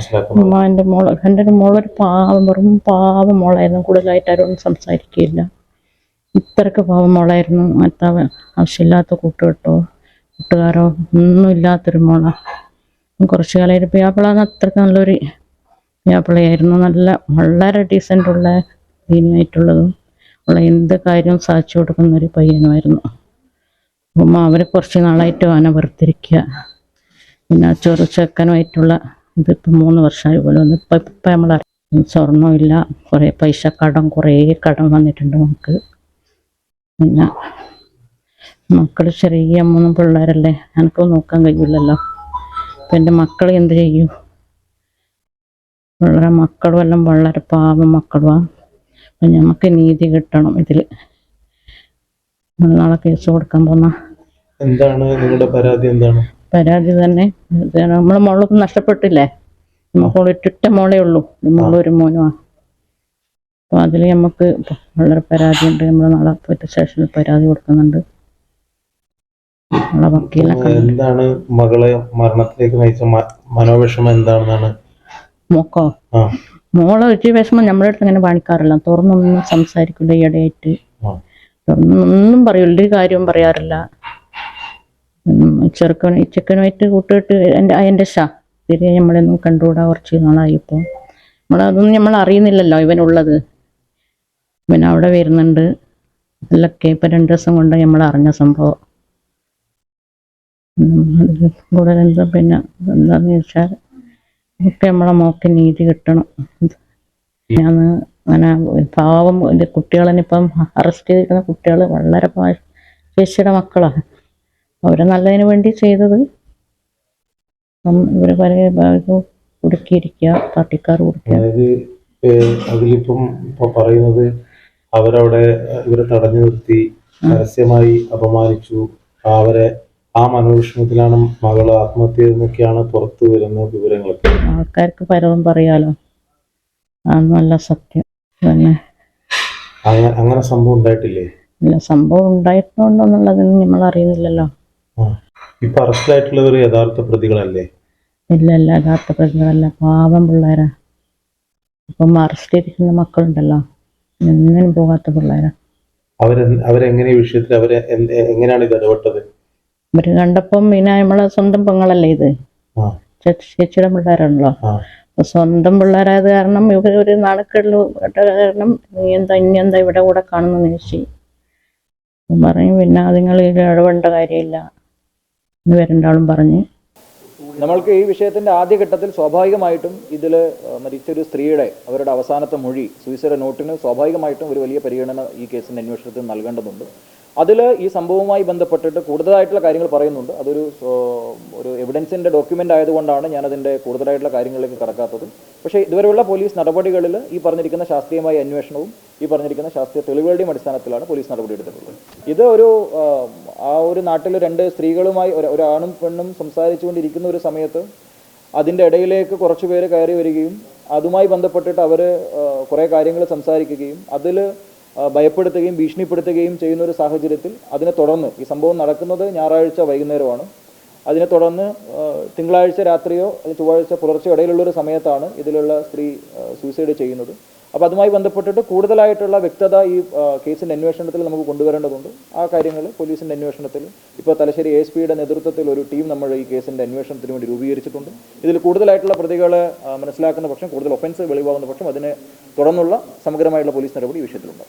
മനസ്സിലാക്കുന്നത്? അമ്മ എന്റെ മോൾ എന്റെ ഒരു മോളൊരു പാവം വെറും പാവം മോളായിരുന്നു. കൂടുതലായിട്ട് ആരും സംസാരിക്കില്ല ഇത്രയ്ക്ക് പാവം മോളായിരുന്നു. മറ്റ ആവശ്യമില്ലാത്ത കൂട്ടുകെട്ടോ കൂട്ടുകാരോ ഒന്നും ഇല്ലാത്തൊരു മോളാണ് കുറച്ച് കാലമായിട്ട് പിയാപ്പിളാന്ന് അത്രയ്ക്ക് നല്ലൊരു പിയാപ്പിളയായിരുന്നു നല്ല വളരെ ഡീസന്റുള്ള ദീനിയായിട്ടുള്ളതും ഉള്ള എന്ത് കാര്യവും സാധിച്ചു കൊടുക്കുന്ന ഒരു പയ്യനുമായിരുന്നു. അപ്പം അവരെ കുറച്ച് നാളായിട്ട് അവനെ വെറുത്തിരിക്കുക പിന്നെ ചെറു ചെക്കനുമായിട്ടുള്ള ഇതിപ്പോൾ മൂന്ന് വർഷമായി പോലും ഒന്ന് ഇപ്പം ഇപ്പം നമ്മൾ സ്വർണമില്ല. കുറേ പൈസ കടം കുറേ കടം വന്നിട്ടുണ്ട് നമുക്ക്. പിന്നെ മക്കൾ ചെറിയ മൂന്ന് പിള്ളേരല്ലേ? എനിക്ക് നോക്കാൻ കഴിയില്ലല്ലോ. അപ്പം എന്റെ മക്കൾ എന്ത് ചെയ്യും? വളരെ മക്കളും എല്ലാം വളരെ പാവം മക്കളുമാണ് അപ്പം നമുക്ക് നീതി കിട്ടണം ഇതിൽ നാളെ കേസ് കൊടുക്കാൻ പോന്ന. എന്താണ് നിങ്ങളുടെ പരാതി എന്താണ്? പരാതി തന്നെ. നമ്മളെ മോളൊക്കെ നഷ്ടപ്പെട്ടില്ലേ? മോൾ ഒറ്റ മോളേ ഉള്ളൂ. ഒരു മോളും ഒരു മോനുമാണ് അപ്പോൾ അതിൽ നമുക്ക് വളരെ പരാതിയുണ്ട്. നമ്മൾ നാളെ പോയിട്ട് സ്റ്റേഷനിൽ പരാതി കൊടുക്കുന്നുണ്ട്. നമ്മളെ വക്കീലിനെ എന്താണ് മകളെ മരണത്തിലേക്ക് നയിച്ച മനോവിഷമം എന്താണെന്നാണ്? മോക്കോ? മോളെ ഒരു വിഷമം നമ്മുടെ അടുത്ത് അങ്ങനെ കാണിക്കാറില്ല തുറന്നൊന്നും സംസാരിക്കില്ല ഈയിടെയായിട്ട്. തുറന്നൊന്നും പറയില്ല ഒരു കാര്യവും പറയാറില്ല. ചെറുക്കൻ ചെക്കനുമായിട്ട് കൂട്ടിയിട്ട് എന്റെ എന്റെ ഷാ. തിരികെ നമ്മളൊന്നും കണ്ടുകൂടാ കുറച്ച് നാളായി ഇപ്പോൾ നമ്മളതൊന്നും നമ്മൾ അറിയുന്നില്ലല്ലോ ഇവനുള്ളത്. ഇവൻ അവിടെ വരുന്നുണ്ട്. അല്ലൊക്കെ ഇപ്പം രണ്ട് ദിവസം കൊണ്ട് നമ്മൾ അറിഞ്ഞ സംഭവം. കൂടുതൽ എന്താ പിന്നെ എന്താന്ന് ചോദിച്ചാൽ ഒക്കെ നമ്മളെ മോക്ക് നീതി കിട്ടണം. ഞാൻ അങ്ങനെ പാവം എന്റെ കുട്ടികളെ ഇപ്പം അറസ്റ്റ് ചെയ്തിരിക്കുന്ന കുട്ടികൾ വളരെ ശേഷിയുടെ മക്കളാണ് അവരെ നല്ലതിന് വേണ്ടി ചെയ്തത്. ഇവർ ഇവർ പല ഇത് കുടുക്കിയിരിക്കുക പാർട്ടിക്കാർ അതിലിപ്പം ഇപ്പൊ പറയുന്നത് അവരവിടെ ഇവരെ തടഞ്ഞു നിർത്തി പരസ്യമായി അപമാനിച്ചു. അവരെ ആ മനോവിഷമത്തിലാണ് മകൾ ആത്മഹത്യ എന്നൊക്കെയാണ് പുറത്തു വരുന്ന വിവരങ്ങളൊക്കെ. ആൾക്കാർക്ക് പലതും പറയാലോ. നല്ല സത്യം തന്നെ. അങ്ങനെ സംഭവം ഉണ്ടായിട്ടില്ലേ? ഇല്ല സംഭവം ഉണ്ടായിട്ടുണ്ടോന്നുള്ളതൊന്നും നമ്മൾ അറിയുന്നില്ലല്ലോ. ഇപ്പൊ അറസ്റ്റിലായിട്ടുള്ളവർ യഥാർത്ഥ പ്രതികളല്ലേ? ഇല്ല ഇല്ല യഥാർത്ഥ പ്രതികളല്ല. പാവം പിള്ളേരാ. ഇപ്പം അറസ്റ്റ് ചെയ്തിരിക്കുന്ന മക്കളുണ്ടല്ലോ. ഒന്നിനും പോകാത്ത പിള്ളേരാ. അവരെ അവരെങ്ങനെ വിഷയത്തിൽ അവരെ എങ്ങനെയാണ് ഇത് ഇടപെട്ടത്? ഇവർ കണ്ടപ്പം പിന്നെ നമ്മളെ സ്വന്തം പെങ്ങളല്ലേ ഇത്? ചേച്ചിയുടെ പിള്ളേരാണല്ലോ. സ്വന്തം പിള്ളേരായത് കാരണം ഇവർ ഒരു നാണക്കേടിൽ കാരണം നീ എന്താ ഇനി എന്താ ഇവിടെ കൂടെ കാണുന്നു ചേച്ചി പറയും പിന്നെ അതുങ്ങൾ ഇടപെടേണ്ട കാര്യമില്ല. എന്ന് വരണ്ടാളും പറഞ്ഞ്. നമ്മൾക്ക് ഈ വിഷയത്തിന്റെ ആദ്യഘട്ടത്തിൽ സ്വാഭാവികമായിട്ടും ഇതിൽ മരിച്ചൊരു സ്ത്രീയുടെ അവരുടെ അവസാനത്തെ മൊഴി സൂയിസൈഡ് നോട്ടിന് സ്വാഭാവികമായിട്ടും ഒരു വലിയ പരിഗണന ഈ കേസിന്റെ അന്വേഷണത്തിൽ നൽകേണ്ടതുണ്ട്. അതിൽ ഈ സംഭവവുമായി ബന്ധപ്പെട്ടിട്ട് കൂടുതലായിട്ടുള്ള കാര്യങ്ങൾ പറയുന്നുണ്ട്. അതൊരു ഒരു എവിഡൻസിന്റെ ഡോക്യുമെന്റ് ആയതുകൊണ്ടാണ് ഞാൻ അതിന്റെ കൂടുതലായിട്ടുള്ള കാര്യങ്ങളിലേക്ക് കടക്കാത്തത്. പക്ഷേ ഇതുവരെയുള്ള പോലീസ് നടപടികളിൽ ഈ പറഞ്ഞിരിക്കുന്ന ശാസ്ത്രീയമായ അന്വേഷണവും ഈ പറഞ്ഞിരിക്കുന്ന ശാസ്ത്രീയ തെളിവുകളുടെയും അടിസ്ഥാനത്തിലാണ് പോലീസ് നടപടി എടുത്തിട്ടുള്ളത് ഇത് ഒരു ആ, ഒരു നാട്ടിൽ രണ്ട് സ്ത്രീകളുമായി ഒരു ഒരാണും പെണ്ണും സംസാരിച്ചുകൊണ്ടിരിക്കുന്ന ഒരു സമയത്ത് അതിന്റെ ഇടയിലേക്ക് കുറച്ച് പേര് കയറി വരികയും അതുമായി ബന്ധപ്പെട്ടിട്ട് അവർ കുറേ കാര്യങ്ങൾ സംസാരിക്കുകയും അതിൽ ഭയപ്പെടുത്തുകയും ഭീഷണിപ്പെടുത്തുകയും ചെയ്യുന്ന ഒരു സാഹചര്യത്തിൽ അതിനെ തുടർന്ന് ഈ സംഭവം നടക്കുന്നത് ഞായറാഴ്ച വൈകുന്നേരമാണ്. അതിനെ തുടർന്ന് തിങ്കളാഴ്ച രാത്രിയോ ചൊവ്വാഴ്ച പുലർച്ചെ ഇടയിലുള്ള ഒരു സമയത്താണ് ഇതിലുള്ള സ്ത്രീ സൂയിസൈഡ് ചെയ്യുന്നത്. അപ്പോൾ അതുമായി ബന്ധപ്പെട്ടിട്ട് കൂടുതലായിട്ടുള്ള വ്യക്തത ഈ കേസിന്റെ അന്വേഷണത്തിൽ നമുക്ക് കൊണ്ടുവരേണ്ടതുണ്ട്. ആ കാര്യങ്ങൾ പോലീസിന്റെ അന്വേഷണത്തിൽ ഇപ്പോൾ തലശ്ശേരി എസ് പിയുടെ നേതൃത്വത്തിൽ ഒരു ടീം നമ്മൾ ഈ കേസിന്റെ അന്വേഷണത്തിന് വേണ്ടി രൂപീകരിച്ചിട്ടുണ്ട്. ഇതിൽ കൂടുതലായിട്ടുള്ള പ്രതികളെ മനസ്സിലാക്കുന്ന പക്ഷം കൂടുതൽ ഒഫൻസ് വെളിവാകുന്ന പക്ഷം അതിനെ തുടർന്നുള്ള സമഗ്രമായിട്ടുള്ള പോലീസ് നടപടി ഈ വിഷയത്തിലുണ്ട്.